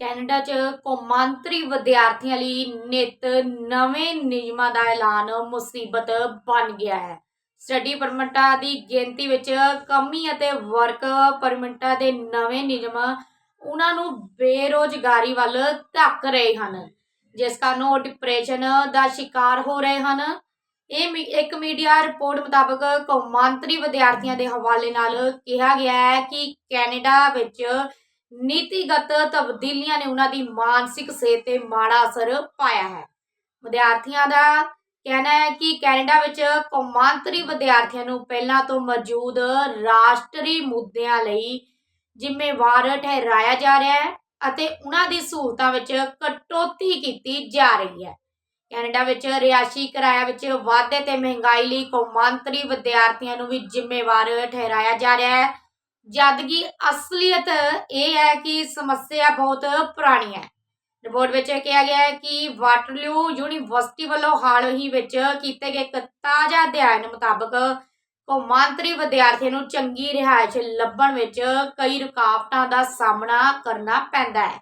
Canada 'ਚ ਕੌਮਾਂਤਰੀ ਵਿਦਿਆਰਥੀਆਂ ਲਈ ਨਿਤ ਨਵੇਂ ਨਿਯਮਾਂ ਦਾ ਐਲਾਨ ਮੁਸੀਬਤ ਬਣ ਗਿਆ ਹੈ। ਸਟੱਡੀ ਪਰਮਿਟਾਂ ਦੀ ਗਿਣਤੀ ਵਿੱਚ ਕਮੀ ਅਤੇ ਵਰਕ ਪਰਮਿਟਾਂ ਦੇ ਨਵੇਂ ਨਿਯਮ ਉਹਨਾਂ ਨੂੰ ਬੇਰੋਜ਼ਗਾਰੀ ਵੱਲ ਧੱਕ ਰਹੇ ਹਨ, ਜਿਸ ਕਾਰਨ ਉਹ ਡਿਪਰੈਸ਼ਨ ਦਾ ਸ਼ਿਕਾਰ ਹੋ ਰਹੇ ਹਨ। ਇਹ ਮੀ- ਇੱਕ ਮੀਡੀਆ ਰਿਪੋਰਟ ਮੁਤਾਬਕ ਕੌਮਾਂਤਰੀ ਵਿਦਿਆਰਥੀਆਂ ਦੇ ਹਵਾਲੇ ਨਾਲ ਕਿਹਾ ਗਿਆ ਹੈ ਕਿ ਕੈਨੇਡਾ ਵਿੱਚ ਨੀਤੀਗਤ ਤਬਦੀਲੀਆਂ ਨੇ ਉਹਨਾਂ ਦੀ ਮਾਨਸਿਕ ਸਿਹਤ ਤੇ ਮਾੜਾ ਅਸਰ ਪਾਇਆ ਹੈ। ਵਿਦਿਆਰਥੀਆਂ ਦਾ ਕਹਿਣਾ ਹੈ ਕਿ ਕੈਨੇਡਾ ਵਿੱਚ ਕੌਮਾਂਤਰੀ ਵਿਦਿਆਰਥੀਆਂ ਨੂੰ ਪਹਿਲਾਂ ਤੋਂ ਮੌਜੂਦ ਰਾਸ਼ਟਰੀ ਮੁੱਦਿਆਂ ਲਈ ਜ਼ਿੰਮੇਵਾਰ ਠਹਿਰਾਇਆ ਜਾ ਰਿਹਾ ਹੈ ਅਤੇ ਉਹਨਾਂ ਦੀ ਸਹੂਲਤਾਂ ਵਿੱਚ ਕਟੌਤੀ ਕੀਤੀ ਜਾ ਰਹੀ ਹੈ। ਕੈਨੇਡਾ ਵਿੱਚ ਰਿਹਾਇਸ਼ੀ ਕਿਰਾਇਆ ਵਿੱਚ ਵਾਧੇ ਤੇ ਮਹਿੰਗਾਈ ਲਈ ਕੌਮਾਂਤਰੀ ਵਿਦਿਆਰਥੀਆਂ ਨੂੰ ਵੀ ਜ਼ਿੰਮੇਵਾਰ ਠਹਿਰਾਇਆ ਜਾ ਰਿਹਾ ਹੈ। ਜਦਕਿ ਅਸਲੀਅਤ ਇਹ ਹੈ ਕਿ ਸਮੱਸਿਆ ਬਹੁਤ ਪੁਰਾਣੀ ਹੈ। ਰਿਪੋਰਟ ਵਿੱਚ ਕਿਹਾ ਗਿਆ ਹੈ ਕਿ ਵਾਟਰਲਿਊ ਯੂਨੀਵਰਸਿਟੀ ਵੱਲੋਂ ਹਾਲ ਹੀ ਵਿੱਚ ਕੀਤੇ ਗਏ ਇੱਕ ਤਾਜ਼ਾ ਅਧਿਐਨ ਮੁਤਾਬਕ ਕੌਮਾਂਤਰੀ ਵਿਦਿਆਰਥੀਆਂ ਨੂੰ ਚੰਗੀ ਰਿਹਾਇਸ਼ ਲੱਭਣ ਵਿੱਚ ਕਈ ਰੁਕਾਵਟਾਂ ਦਾ ਸਾਹਮਣਾ ਕਰਨਾ ਪੈਂਦਾ ਹੈ।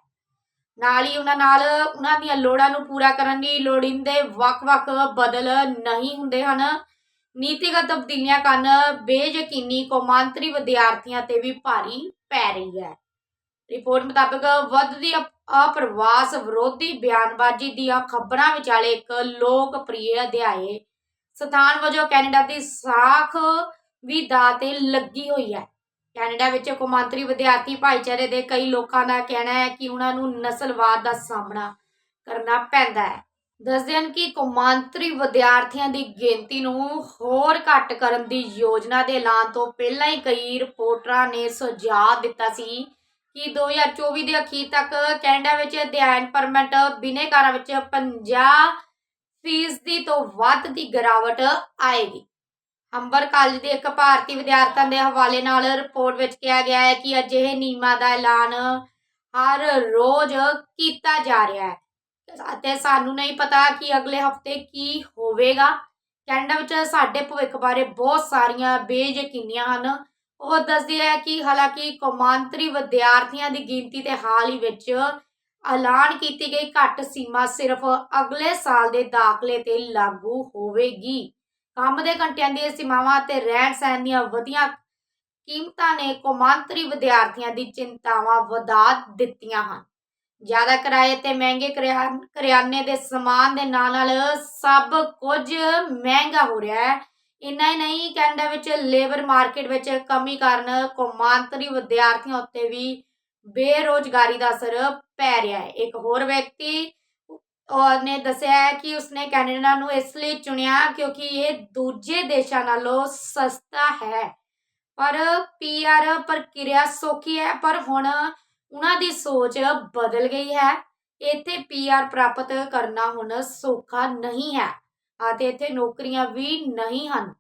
ਨਾਲ ਹੀ ਉਹਨਾਂ ਨਾਲ ਉਹਨਾਂ ਦੀਆਂ ਲੋੜਾਂ ਨੂੰ ਪੂਰਾ ਕਰਨ ਲਈ ਲੋੜੀਂਦੇ ਵੱਖ-ਵੱਖ ਬਦਲ ਨਹੀਂ ਹੁੰਦੇ ਹਨ। ਨੀਤੀਗਤ ਤਬਦੀਲੀਆਂ ਕਾਰਨ ਬੇਯਕੀਨੀ ਕੌਮਾਂਤਰੀ ਵਿਦਿਆਰਥੀਆਂ ਤੇ ਵੀ ਭਾਰੀ ਪੈ ਰਹੀ ਹੈ। ਰਿਪੋਰਟ ਮੁਤਾਬਕ ਵੱਧਦੀ ਅਪਰਵਾਸ ਵਿਰੋਧੀ ਬਿਆਨਬਾਜ਼ੀ ਦੀਆਂ ਖਬਰਾਂ ਵਿਚਾਲੇ ਇੱਕ ਲੋਕਪ੍ਰਿਯ ਅਧਿਆਏ ਸਥਾਨ ਵਜੋਂ ਕੈਨੇਡਾ ਦੀ ਸਾਖ ਵੀ ਦਾ ਤੇ ਲੱਗੀ ਹੋਈ ਹੈ। ਕੈਨੇਡਾ ਵਿੱਚ ਕੌਮਾਂਤਰੀ ਵਿਦਿਆਰਥੀ ਭਾਈਚਾਰੇ ਦੇ ਕਈ ਲੋਕਾਂ ਦਾ ਕਹਿਣਾ ਹੈ ਕਿ ਉਹਨਾਂ ਨੂੰ ਨਸਲਵਾਦ ਦਾ ਸਾਹਮਣਾ ਕਰਨਾ ਪੈਂਦਾ ਹੈ। ਦੱਸਦੇ ਹਨ ਕਿ ਕੌਮਾਂਤਰੀ ਵਿਦਿਆਰਥੀਆਂ ਦੀ ਗਿਣਤੀ ਨੂੰ ਹੋਰ ਘੱਟ ਕਰਨ ਦੀ ਯੋਜਨਾ ਦੇ ਐਲਾਨ ਤੋਂ ਪਹਿਲਾਂ ਹੀ ਕਈ ਰਿਪੋਰਟਰਾਂ ਨੇ ਸੁਝਾਅ ਦਿੱਤਾ ਸੀ ਕਿ 2024 ਦੇ ਅਖੀਰ ਤੱਕ ਕੈਨੇਡਾ ਵਿੱਚ ਅਧਿਐਨ ਪਰਮਿਟ ਬਿਨੇਕਾਰਾਂ ਵਿੱਚ 50 ਫੀਸਦੀ ਤੋਂ ਵੱਧ ਦੀ ਗਿਰਾਵਟ ਆਏਗੀ। ਹੰਬਰ ਕਾਲਜ ਦੇ ਇੱਕ ਭਾਰਤੀ ਵਿਦਿਆਰਥਣ ਦੇ ਹਵਾਲੇ ਨਾਲ ਰਿਪੋਰਟ ਵਿੱਚ ਕਿਹਾ ਗਿਆ ਹੈ ਕਿ ਅਜਿਹੇ ਨਿਯਮਾਂ ਦਾ ਐਲਾਨ ਹਰ ਰੋਜ਼ ਕੀਤਾ ਜਾ ਰਿਹਾ ਹੈ। ਅਤੇ ਸਾਨੂੰ ਨਹੀਂ ਪਤਾ ਕਿ ਅਗਲੇ ਹਫ਼ਤੇ ਕੀ ਹੋਵੇਗਾ। ਕੈਨੇਡਾ ਵਿੱਚ ਸਾਡੇ ਭਵਿੱਖ ਬਾਰੇ ਬਹੁਤ ਸਾਰੀਆਂ ਬੇਯਕੀਨੀਆਂ ਹਨ। ਉਹ ਦੱਸਦੀ ਹੈ ਕਿ ਹਾਲਾਂਕਿ ਕੌਮਾਂਤਰੀ ਵਿਦਿਆਰਥੀਆਂ ਦੀ ਗਿਣਤੀ ਤੇ ਹਾਲ ਹੀ ਵਿੱਚ ਐਲਾਨ ਕੀਤੀ ਗਈ ਘੱਟ ਸੀਮਾ ਸਿਰਫ ਅਗਲੇ ਸਾਲ ਦੇ ਦਾਖਲੇ ਤੇ ਲਾਗੂ ਹੋਵੇਗੀ। ਕੰਮ ਦੇ ਘੰਟਿਆਂ ਦੀਆਂ ਸੀਮਾਵਾਂ ਤੇ ਰਹਿਣ ਸਹਿਣ ਦੀਆਂ ਵਧੀਆਂ ਕੀਮਤਾਂ ਨੇ ਕੌਮਾਂਤਰੀ ਵਿਦਿਆਰਥੀਆਂ ਦੀ ਚਿੰਤਾਵਾਂ ਵਧਾ ਦਿੱਤੀਆਂ ਹਨ। ਜ਼ਿਆਦਾ ਕਿਰਾਏ ਤੇ ਮਹਿੰਗੇ ਕਰਿਆਨੇ ਦੇ ਸਮਾਨ ਦੇ ਨਾਲ ਨਾਲ ਸਭ ਕੁਝ ਮਹਿੰਗਾ ਹੋ ਰਿਹਾ ਹੈ। ਇੰਨਾ ਹੀ ਨਹੀਂ, ਕੈਨੇਡਾ ਵਿੱਚ ਲੇਬਰ ਮਾਰਕੀਟ ਵਿੱਚ ਕਮੀ ਕਾਰਨ ਕੌਮਾਂਤਰੀ ਵਿਦਿਆਰਥੀਆਂ ਉੱਤੇ ਵੀ ਬੇਰੋਜ਼ਗਾਰੀ ਦਾ ਅਸਰ ਪੈ ਰਿਹਾ ਹੈ। ਇੱਕ ਹੋਰ ਵਿਅਕਤੀ ਔਰ ਨੇ ਦੱਸਿਆ ਹੈ ਕਿ ਉਸਨੇ ਕੈਨੇਡਾ ਨੂੰ ਇਸ ਲਈ ਚੁਣਿਆ ਕਿਉਂਕਿ ਇਹ ਦੂਜੇ ਦੇਸ਼ਾਂ ਨਾਲੋਂ ਸਸਤਾ ਹੈ। ਪਰ ਪੀਆਰ ਪ੍ਰਕਿਰਿਆ ਸੌਖੀ ਹੈ, ਪਰ ਹੁਣ ਉਹਨਾਂ ਦੀ ਸੋਚ ਬਦਲ ਗਈ ਹੈ। ਇੱਥੇ ਪੀਆਰ ਪ੍ਰਾਪਤ ਕਰਨਾ ਹੁਣ ਸੌਖਾ ਨਹੀਂ ਹੈ ਅਤੇ ਇੱਥੇ ਨੌਕਰੀਆਂ ਵੀ ਨਹੀਂ ਹਨ।